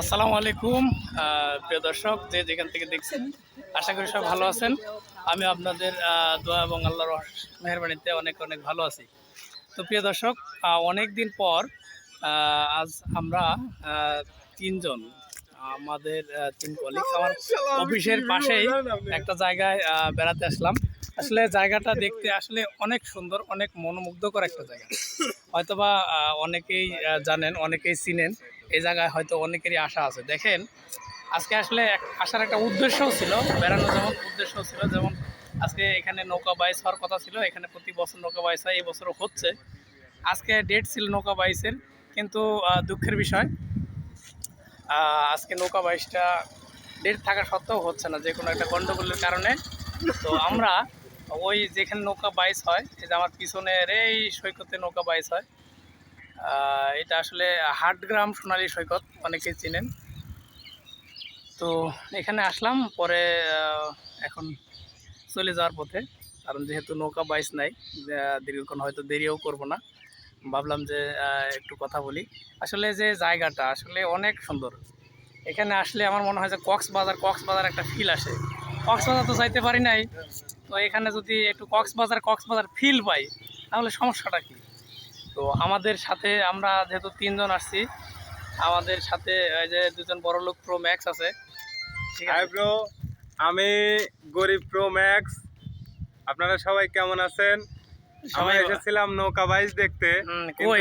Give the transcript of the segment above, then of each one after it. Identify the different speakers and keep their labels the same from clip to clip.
Speaker 1: আসসালামু আলাইকুম প্রিয় দর্শক, যে যেখান থেকে দেখছেন, আশা করি সব ভালো আছেন। আমি আপনাদের দোয়া এবং আল্লাহর মেহরবানিতে অনেক অনেক ভালো আছি। তো প্রিয় দর্শক অনেক দিন পর আজ আমরা তিনজন, আমাদের তিন কলিগ আমার অফিসের পাশেই একটা জায়গায় বেড়াতে আসলাম। আসলে জায়গাটা দেখতে আসলে অনেক সুন্দর, অনেক মনোমুগ্ধকর একটা জায়গা। হয়তোবা অনেকেই জানেন, অনেকেই চিনেন। এই জায়গায় হয়তো অনেকেরই আশা আছে। দেখেন, আজকে আসলে আসার একটা উদ্দেশ্যও ছিল বেড়ানো যেমন উদ্দেশ্য ছিল, যেমন আজকে এখানে নৌকা বাইস হওয়ার কথা ছিল, এখানে প্রতি বছর নৌকা বাইস হয়, এই বছরও হচ্ছে। আজকে ডেট ছিল নৌকা বাইসের, কিন্তু দুঃখের বিষয় আজকে নৌকা বাইসটা ডেট থাকা সত্ত্বেও হচ্ছে না যে কোনো একটা গণ্ডগোলের কারণে। তো আমরা ওই যেখানে নৌকা বাইস হয় যে আমার পিছনের এই সৈকতে নৌকা বাইস হয় এটা আসলে হাটগ্রাম সোনালী সৈকত, অনেকেই চিনেন। তো এখানে আসলাম, পরে এখন চলে যাওয়ার পথে, কারণ যেহেতু নৌকা বাইস নাই দীর্ঘক্ষণ হয়তো দেরিও করব না। ভাবলাম যে একটু কথা বলি। আসলে যে জায়গাটা, আসলে অনেক সুন্দর। এখানে আসলে আমার মনে হয় যে কক্সবাজার কক্সবাজার একটা ফিল আসে। কক্সবাজার তো যাইতে পারি নাই, তো এখানে যদি একটু কক্সবাজার কক্সবাজার ফিল পাই, তাহলে সমস্যাটা কি? তো আমাদের সাথে আমরা যেহেতু তিনজন আসছি, আমাদের সাথে এই যে দুজন বড় লোক প্রো ম্যাক্স আছে। ঠিক
Speaker 2: ব্রো আমি গরিব প্রো ম্যাক্স আপনারা সবাই কেমন আছেন? আমি
Speaker 1: সবাই
Speaker 2: এসেছিলাম নৌকা বাইজ দেখতে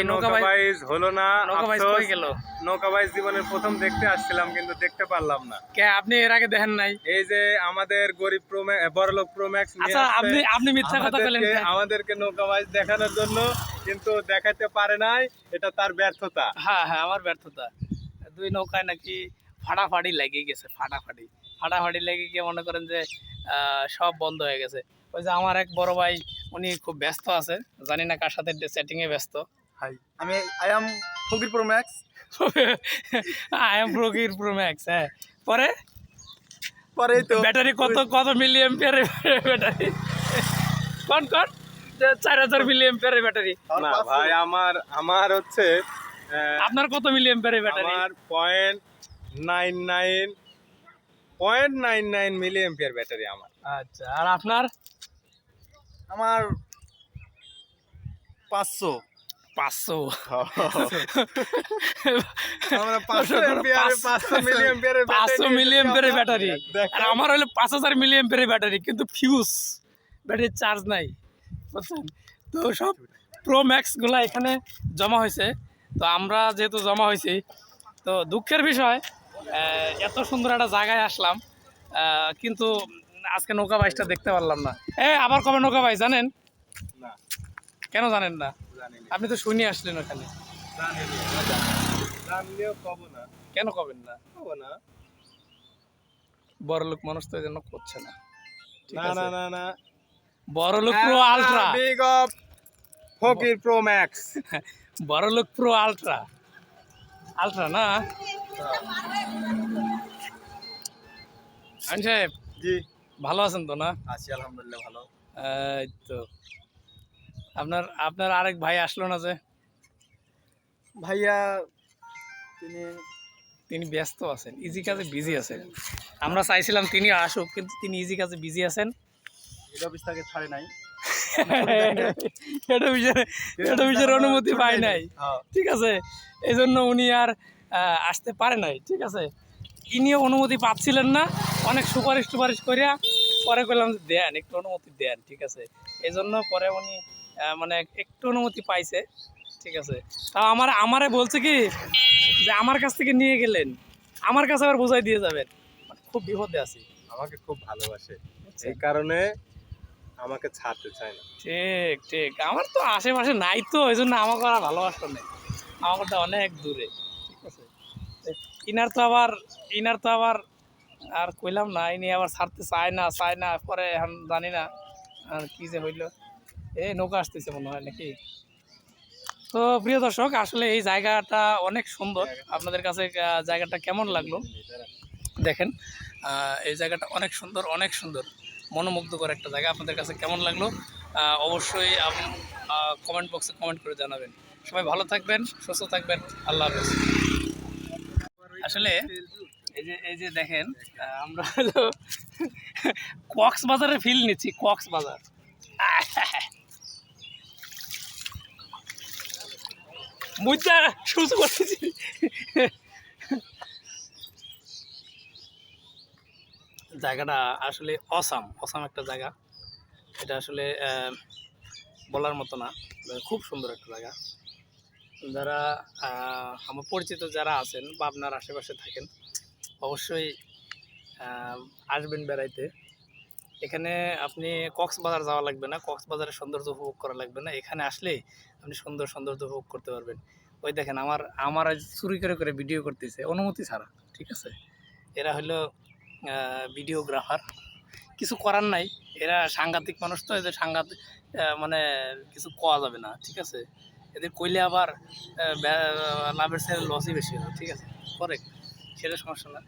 Speaker 1: নৌকা
Speaker 2: বাইজ হলো না।
Speaker 1: নৌকা বাইচ কই গেল?
Speaker 2: নৌকা বাইজ জীবনের প্রথম দেখতে আসছিলাম কিন্তু দেখতে পারলাম না।
Speaker 1: কে আপনি এর আগে দেখেন নাই?
Speaker 2: এই যে আমাদের গরিব প্রো বড়লোক প্রো ম্যাক্স নিয়ে
Speaker 1: আচ্ছা আপনি আপনি মিথ্যা কথা বলেন
Speaker 2: আমাদেরকে নৌকা বাইজ দেখানোর জন্য কিন্তু দেখাতে পারে নাই এটা তার ব্যর্থতা।
Speaker 1: হ্যাঁ হ্যাঁ আমার ব্যর্থতা। দুই নৌকায় নাকি ফাটাফাটি লেগে গেছে ফাটাফাটি। ফাটাফাটি লেগে গিয়ে মনে করেন যে আহ, সব বন্ধ হয়ে গেছে। ওই যে আমার এক বড় ভাই উনি খুব ব্যস্ত আছে। জানি না কার সাথে সেটিংয়ে ব্যস্ত।
Speaker 3: হাই আমি I am Fakir pro max
Speaker 1: I am Fakir pro max হ্যাঁ। পরে?
Speaker 3: পরে তো।
Speaker 1: ব্যাটারি কত কত মিলি এম্পিয়ার ব্যাটারি কোন কোন? যে চার হাজার মিলি এম্পিয়ার ব্যাটারি
Speaker 2: না ভাই আমার আমার হচ্ছে আহ,
Speaker 1: আপনার কত মিলি এম্পিয়ার ব্যাটারি
Speaker 2: আমার point nine nine point nine nine milli ampere battery আমার।
Speaker 1: আচ্ছা আর আপনার?
Speaker 3: আমার পাঁচশো।
Speaker 1: পাঁচশো।
Speaker 3: আমরা পাঁচশো পাঁচশো
Speaker 1: ব্যাটারি আর আমার হলো পাঁচ হাজার ব্যাটারি কিন্তু ফিউজ ব্যাটারির চার্জ নাই বুঝছেন? তো সব প্রো ম্যাক্সগুলো এখানে জমা হয়েছে। তো আমরা যেহেতু জমা হয়েছি তো দুঃখের বিষয় এত সুন্দর একটা জায়গায় আসলাম কিন্তু আজকে নৌকা বাইসটা দেখতে পারলাম না। এ আবার কবে নৌকা বাইস জানেন?
Speaker 2: না।
Speaker 1: কেন জানেন না? আপনি তো শুনে আসলেন ওখানে। কেন কবেন না? বড় লোক মানুষ তো জন্য করছে না।
Speaker 2: না না না না।
Speaker 1: বড় লোক pro ultra
Speaker 2: big of Fakir pro max
Speaker 1: বড় লোক প্রো আলট্রা আলট্রা না? আইন সাহেব।
Speaker 3: জি।
Speaker 1: ভালো আছেন তো না?
Speaker 3: আছি আলহামদুলিল্লাহ ভালো।
Speaker 1: এই তো। আপনার আপনার আরেক ভাই আসলো না যে?
Speaker 3: ভাইয়া তিনি
Speaker 1: তিনি ব্যস্ত আছেন ইজি কাজে বিজি আছেন। আমরা চাইছিলাম তিনি আসুক কিন্তু তিনি ইজি কাজে বিজি আছেন।
Speaker 3: অফিস থেকে ছাড়ে নাই।
Speaker 1: এটা বিষয়ে এটা বিষয়ের অনুমতি পাই নাই।
Speaker 3: হ্যাঁ।
Speaker 1: ঠিক আছে এই জন্য উনি আর আসতে পারে নাই ঠিক আছে? ইনিও অনুমতি পাচ্ছিলেন না। অনেক সুপারিশ টুপারিশ করিয়া পরে করলাম যে দেন একটু অনুমতি দেন ঠিক আছে? এই জন্য পরে উনি মানে একটু অনুমতি পাইছে ঠিক আছে? তাও আমার আমারে বলছে কি যে আমার কাছ থেকে নিয়ে গেলেন আমার কাছে আবার বোঝাই দিয়ে যাবেন। মানে খুব বিপদে আছি।
Speaker 2: আমাকে খুব ভালোবাসে। এই কারণে আমাকে ছাড়তে চায় না।
Speaker 1: ঠিক ঠিক। আমার তো আশেপাশে নাই তো এই জন্য আমাকে আর ভালোবাসা নেই আমার তো অনেক দূরে ঠিক আছে? ইনার তো আবার ইনার তো আবার আর কইলাম না ইনি আবার ছাড়তে চায় না চায় না, পরে এখন জানি না আর কি যে হইল। এই নৌকা আসতেছে মনে হয় নাকি? তো প্রিয় দর্শক, আসলে এই জায়গাটা অনেক সুন্দর। আপনাদের কাছে জায়গাটা কেমন লাগল? দেখেন এই জায়গাটা অনেক সুন্দর অনেক সুন্দর। মনোমুগ্ধকর একটা জায়গা। আপনাদের কাছে কেমন লাগল? অবশ্যই আপনি কমেন্ট বক্সে কমেন্ট করে জানাবেন। সবাই ভালো থাকবেন, সুস্থ থাকবেন। আল্লাহ হাফেজ। আসলে এই যে এই যে দেখেন আমরা হলো কক্সবাজারের ফিল নিচ্ছি, কক্সবাজার। মুজা শুজ করতেছি জায়গাটা আসলে অসাম অসাম একটা জায়গা। এটা আসলে বলার মতো না খুব সুন্দর একটা জায়গা। যারা আমার পরিচিত যারা আছেন বা আপনার আশেপাশে থাকেন অবশ্যই আসবেন বেড়াইতে। এখানে আপনি কক্সবাজার যাওয়া লাগবে না, কক্সবাজারের সৌন্দর্য উপভোগ করা লাগবে না। এখানে আসলে আপনি সুন্দর সৌন্দর্য উপভোগ করতে পারবেন। ওই দেখেন আমার আমার আজ চুরি করে করে ভিডিও করতেছে, অনুমতি ছাড়া, ঠিক আছে? এরা হলো ভিডিওগ্রাফার কিছু করার নাই, এরা সাংঘাতিক মানুষ তো, এদের সাংঘাতিক মানে কিছু কোয়া যাবে না, ঠিক আছে? এদের কইলে আবার লাভের সাথে লসই বেশি হবে, ঠিক আছে? করে সেটা সমস্যা না।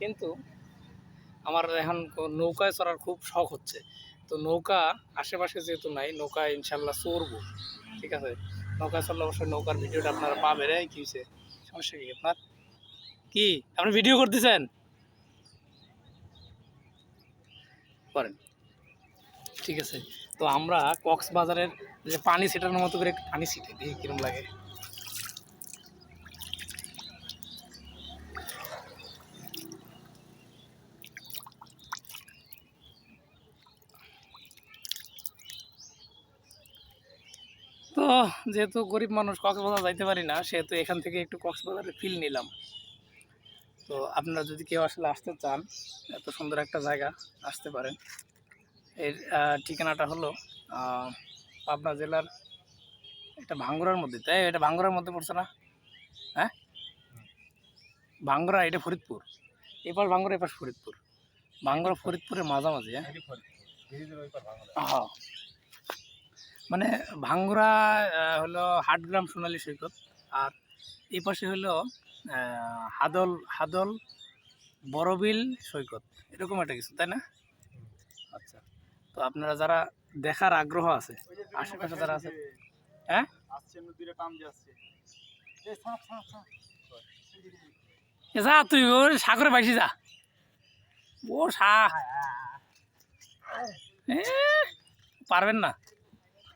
Speaker 1: কিন্তু আমার এখন নৌকায় চড়ার খুব শখ হচ্ছে। তো নৌকা আশেপাশে যেহেতু নাই, নৌকা ইনশাল্লাহ চড়বো। ঠিক আছে? নৌকায় চললে অবশ্যই নৌকার ভিডিওটা আপনারা পাবেন। রে কি হয়েছে সমস্যা কি আপনার? কি? আপনি ভিডিও করতেছেন? করেন ঠিক আছে? তো আমরা কক্সবাজারের যে পানি ছিটানোর মতো করে পানি ছিটে দিই, কিরম লাগে? যেহেতু গরিব মানুষ কক্সবাজার যাইতে পারি না, সেহেতু এখান থেকে একটু কক্সবাজারের ফিল নিলাম। তো আপনারা যদি কেউ আসলে আসতে চান, এত সুন্দর একটা জায়গা, আসতে পারেন। এর ঠিকানাটা হলো পাবনা জেলার এটা ভাঙ্গুরার মধ্যে, তাই? এটা ভাঙ্গুরার মধ্যে পড়ছে না? হ্যাঁ? ভাঙ্গুরা, এটা ফরিদপুর। এপাশ ভাঙ্গুরা, এপাশ ফরিদপুর। ভাঙ্গুরা, ফরিদপুরের মাঝামাঝি হ্যাঁ হ্যাঁ। মানে ভাঙ্গুরা হলো হাটগ্রাম সোনালী সৈকত। আর এই পাশে হলো হাদল হাদল বড়বিল সৈকত। এরকম একটা কিছু, তাই না? আচ্ছা। তো আপনারা যারা দেখার আগ্রহ আছে, আশেপাশে যারা আছে হ্যাঁ? যা তুই, ও সাগরে বাইসি যা। ও সা পারবেন না।